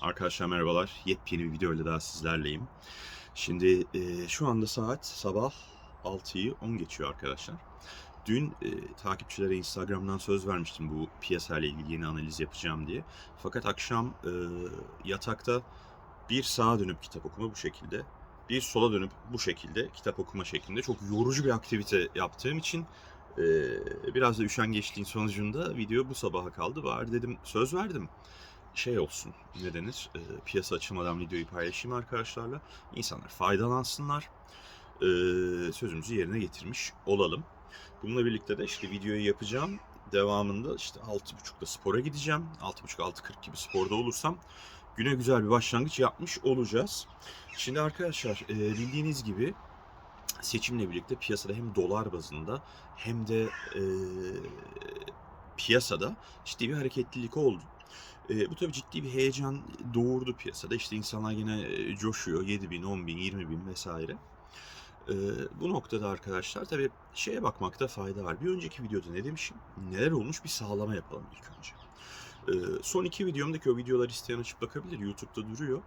Arkadaşlar merhabalar. Yepyeni bir video ile daha sizlerleyim. Şimdi e, şu anda saat sabah 6'yı 10 geçiyor arkadaşlar. Dün e, takipçilere Instagram'dan söz vermiştim bu piyasayla ilgili yeni analiz yapacağım diye. Fakat akşam e, yatakta bir sağa dönüp kitap okuma bu şekilde, bir sola dönüp bu şekilde kitap okuma şeklinde çok yorucu bir aktivite yaptığım için e, biraz da üşengeçliğin sonucunda video bu sabaha kaldı. Bari dedim söz verdim şey olsun ne denir e, piyasa açılmadan videoyu paylaşayım arkadaşlarla insanlar faydalansınlar e, sözümüzü yerine getirmiş olalım. Bununla birlikte de işte videoyu yapacağım devamında işte 6.30'da spora gideceğim 6.30-6.40 gibi sporda olursam güne güzel bir başlangıç yapmış olacağız. Şimdi arkadaşlar e, bildiğiniz gibi seçimle birlikte piyasada hem dolar bazında hem de e, piyasada ciddi bir hareketlilik oldu. E, bu tabii ciddi bir heyecan doğurdu piyasada. İşte insanlar yine e, coşuyor. 7 bin, 10 bin, 20 bin vesaire. E, bu noktada arkadaşlar tabii şeye bakmakta fayda var. Bir önceki videoda ne demişim? Neler olmuş bir sağlama yapalım ilk önce. E, son iki videomdaki o videolar isteyen açıp bakabilir. YouTube'da duruyor.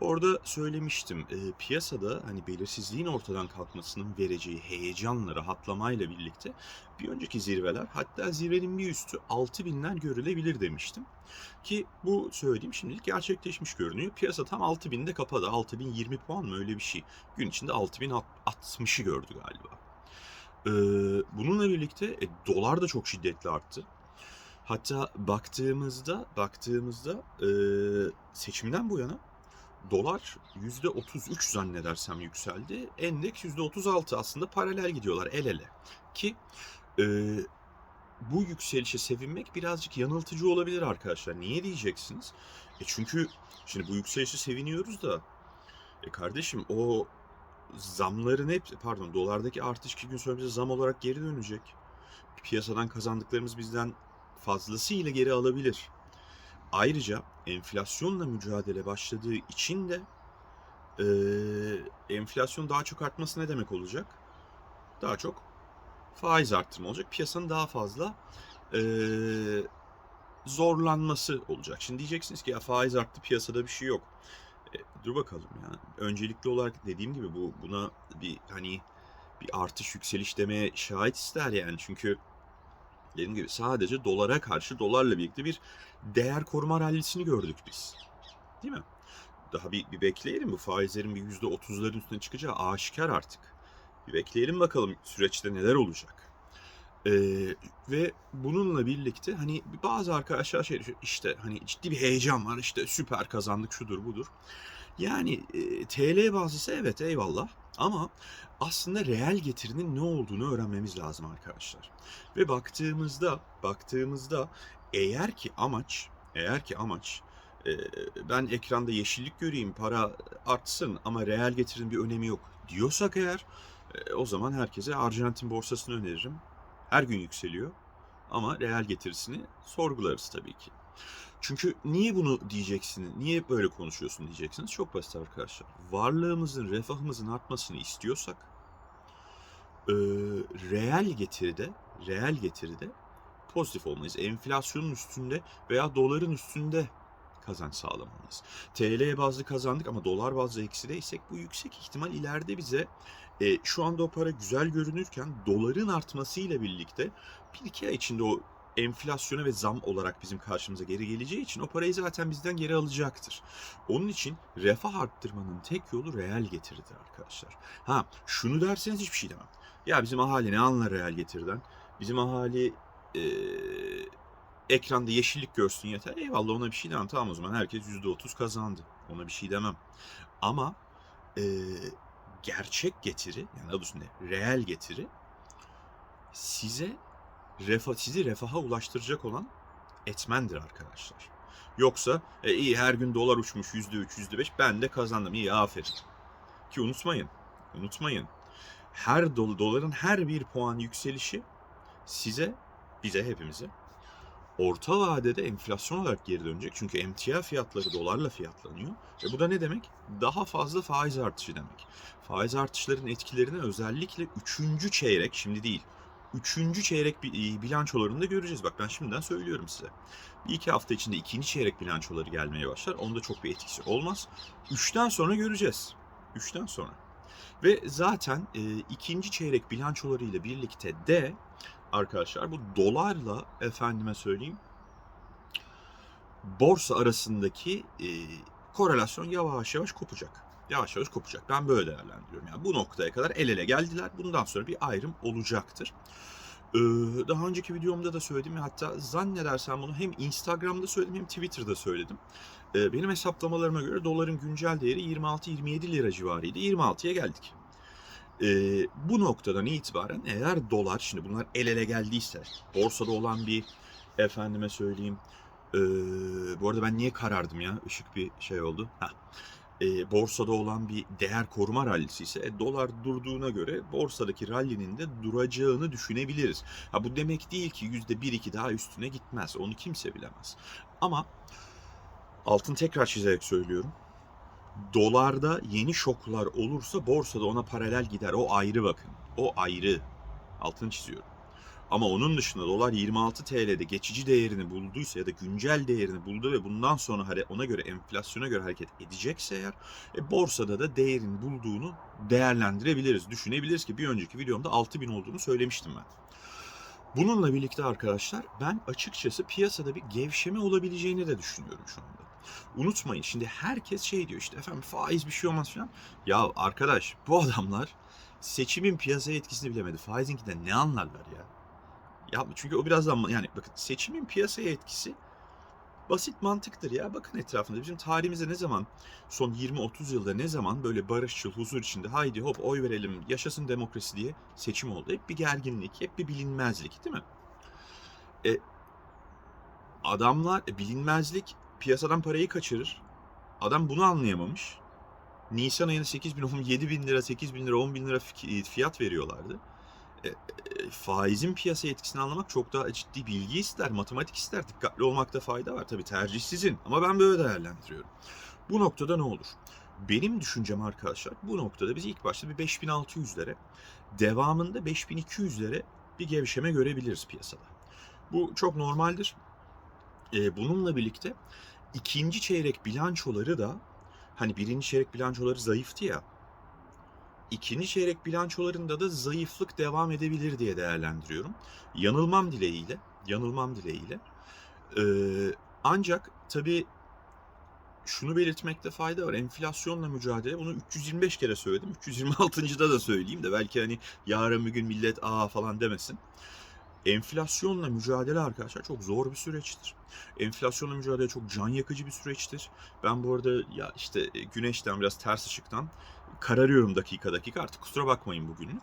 Orada söylemiştim e, piyasada hani belirsizliğin ortadan kalkmasının vereceği heyecanla rahatlamayla birlikte bir önceki zirveler hatta zirvenin bir üstü 6000'ler görülebilir demiştim. Ki bu söylediğim şimdilik gerçekleşmiş görünüyor. Piyasa tam 6000'de kapadı. 6020 puan mı öyle bir şey. Gün içinde 6060'ı gördü galiba. Ee, bununla birlikte e, dolar da çok şiddetli arttı. Hatta baktığımızda baktığımızda e, seçimden bu yana dolar %33 zannedersem yükseldi. Endeks %36 aslında paralel gidiyorlar el ele. Ki e, bu yükselişe sevinmek birazcık yanıltıcı olabilir arkadaşlar. Niye diyeceksiniz? E çünkü şimdi bu yükselişe seviniyoruz da e kardeşim o zamların hep pardon dolardaki artış iki gün sonra bize zam olarak geri dönecek. Piyasadan kazandıklarımız bizden fazlasıyla geri alabilir. Ayrıca enflasyonla mücadele başladığı için de e, enflasyon daha çok artması ne demek olacak? Daha çok faiz arttırma olacak. Piyasanın daha fazla e, zorlanması olacak. Şimdi diyeceksiniz ki ya faiz arttı piyasada bir şey yok. E, dur bakalım yani. Öncelikli olarak dediğim gibi bu buna bir hani bir artış yükseliş demeye şahit ister yani. Çünkü dediğim gibi sadece dolara karşı dolarla birlikte bir değer koruma rallisini gördük biz. Değil mi? Daha bir, bir bekleyelim bu faizlerin bir yüzde otuzların üstüne çıkacağı aşikar artık. Bir bekleyelim bakalım süreçte neler olacak. Ee, ve bununla birlikte hani bazı arkadaşlar şey düşünüyor, işte hani ciddi bir heyecan var işte süper kazandık şudur budur. Yani e, TL bazısı evet eyvallah ama aslında reel getirinin ne olduğunu öğrenmemiz lazım arkadaşlar. Ve baktığımızda baktığımızda eğer ki amaç eğer ki amaç e, ben ekranda yeşillik göreyim para artsın ama reel getirinin bir önemi yok diyorsak eğer e, o zaman herkese Arjantin borsasını öneririm. Her gün yükseliyor ama reel getirisini sorgularız tabii ki. Çünkü niye bunu diyeceksiniz, niye böyle konuşuyorsun diyeceksiniz. Çok basit arkadaşlar. Varlığımızın, refahımızın artmasını istiyorsak e, reel getiride, reel getiride pozitif olmalıyız. Enflasyonun üstünde veya doların üstünde kazanç sağlamalıyız. TL bazlı kazandık ama dolar bazlı eksideysek bu yüksek ihtimal ileride bize e, şu anda o para güzel görünürken doların artmasıyla birlikte bir iki ay içinde o enflasyona ve zam olarak bizim karşımıza geri geleceği için o parayı zaten bizden geri alacaktır. Onun için refah arttırmanın tek yolu reel getiridir arkadaşlar. Ha şunu derseniz hiçbir şey demem. Ya bizim ahali ne anlar reel getiriden? Bizim ahali e, ekranda yeşillik görsün yeter. Eyvallah ona bir şey demem. Tamam o zaman herkes %30 kazandı. Ona bir şey demem. Ama e, gerçek getiri yani adı üstünde reel getiri size refah, sizi refaha ulaştıracak olan etmendir arkadaşlar. Yoksa e, iyi her gün dolar uçmuş %3, %5 ben de kazandım iyi aferin. Ki unutmayın, unutmayın. Her dol, doların her bir puan yükselişi size, bize hepimize orta vadede enflasyon olarak geri dönecek. Çünkü emtia fiyatları dolarla fiyatlanıyor. Ve bu da ne demek? Daha fazla faiz artışı demek. Faiz artışların etkilerini özellikle 3. çeyrek, şimdi değil, üçüncü çeyrek bi- bilançolarını da göreceğiz. Bak ben şimdiden söylüyorum size. Bir iki hafta içinde ikinci çeyrek bilançoları gelmeye başlar. Onda çok bir etkisi olmaz. Üçten sonra göreceğiz. Üçten sonra. Ve zaten e, ikinci çeyrek bilançolarıyla birlikte de arkadaşlar bu dolarla efendime söyleyeyim borsa arasındaki e, korelasyon yavaş yavaş kopacak. Yavaş yavaş kopacak. Ben böyle değerlendiriyorum. Yani bu noktaya kadar el ele geldiler. Bundan sonra bir ayrım olacaktır. Ee, daha önceki videomda da söyledim. Hatta zannedersem bunu hem Instagram'da söyledim hem Twitter'da söyledim. Ee, benim hesaplamalarıma göre doların güncel değeri 26-27 lira civarıydı. 26'ya geldik. Ee, bu noktadan itibaren eğer dolar, şimdi bunlar el ele geldiyse, borsada olan bir efendime söyleyeyim, bu arada ben niye karardım ya? Işık bir şey oldu. Heh. Ee, borsada olan bir değer koruma rallisi ise e, dolar durduğuna göre borsadaki rallinin de duracağını düşünebiliriz. Ha bu demek değil ki yüzde bir iki daha üstüne gitmez. Onu kimse bilemez. Ama altın tekrar çizerek söylüyorum. Dolarda yeni şoklar olursa borsada ona paralel gider. O ayrı bakın. O ayrı. Altını çiziyorum. Ama onun dışında dolar 26 TL'de geçici değerini bulduysa ya da güncel değerini buldu ve bundan sonra ona göre enflasyona göre hareket edecekse eğer e, borsada da değerini bulduğunu değerlendirebiliriz. Düşünebiliriz ki bir önceki videomda 6000 olduğunu söylemiştim ben. Bununla birlikte arkadaşlar ben açıkçası piyasada bir gevşeme olabileceğini de düşünüyorum şu anda. Unutmayın şimdi herkes şey diyor işte efendim faiz bir şey olmaz falan. Ya arkadaş bu adamlar seçimin piyasaya etkisini bilemedi. Faizinkinden ne anlarlar ya? Ya çünkü o birazdan yani bakın seçimin piyasaya etkisi basit mantıktır ya. Bakın etrafında bizim tarihimizde ne zaman son 20-30 yılda ne zaman böyle barışçıl, huzur içinde haydi hop oy verelim, yaşasın demokrasi diye seçim oldu. Hep bir gerginlik, hep bir bilinmezlik değil mi? E, adamlar e, bilinmezlik piyasadan parayı kaçırır. Adam bunu anlayamamış. Nisan ayında 8 bin, 10 7 bin lira, 8 bin lira, 10 bin lira fi- fiyat veriyorlardı. E, e, faizin piyasa etkisini anlamak çok daha ciddi bilgi ister, matematik ister. Dikkatli olmakta fayda var. Tabii tercih sizin ama ben böyle değerlendiriyorum. Bu noktada ne olur? Benim düşüncem arkadaşlar bu noktada biz ilk başta bir 5600'lere, devamında 5200'lere bir gevşeme görebiliriz piyasada. Bu çok normaldir. E, bununla birlikte ikinci çeyrek bilançoları da hani birinci çeyrek bilançoları zayıftı ya. İkinci çeyrek bilançolarında da zayıflık devam edebilir diye değerlendiriyorum. Yanılmam dileğiyle, yanılmam dileğiyle. Ee, ancak tabii şunu belirtmekte fayda var. Enflasyonla mücadele bunu 325 kere söyledim. 326. da söyleyeyim de belki hani yarın bir gün millet aa falan demesin. Enflasyonla mücadele arkadaşlar çok zor bir süreçtir. Enflasyonla mücadele çok can yakıcı bir süreçtir. Ben bu arada ya işte e, güneşten biraz ters ışıktan kararıyorum dakika dakika artık kusura bakmayın bugünlük.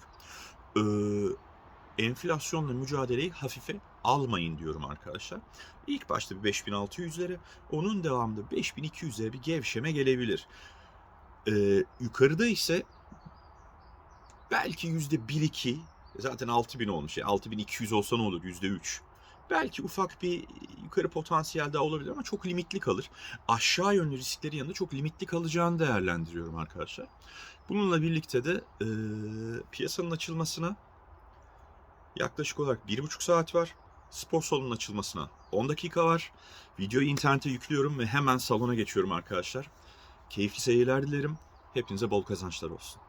Ee, enflasyonla mücadeleyi hafife almayın diyorum arkadaşlar. İlk başta bir 5600'lere onun devamında 5200'lere bir gevşeme gelebilir. Ee, yukarıda ise belki %1-2 zaten 6000 olmuş. Yani 6200 olsa ne olur? %3. Belki ufak bir yukarı potansiyel daha olabilir ama çok limitli kalır. Aşağı yönlü riskleri yanında çok limitli kalacağını değerlendiriyorum arkadaşlar. Bununla birlikte de e, piyasanın açılmasına yaklaşık olarak bir buçuk saat var. Spor salonunun açılmasına 10 dakika var. Videoyu internete yüklüyorum ve hemen salona geçiyorum arkadaşlar. Keyifli seyirler dilerim. Hepinize bol kazançlar olsun.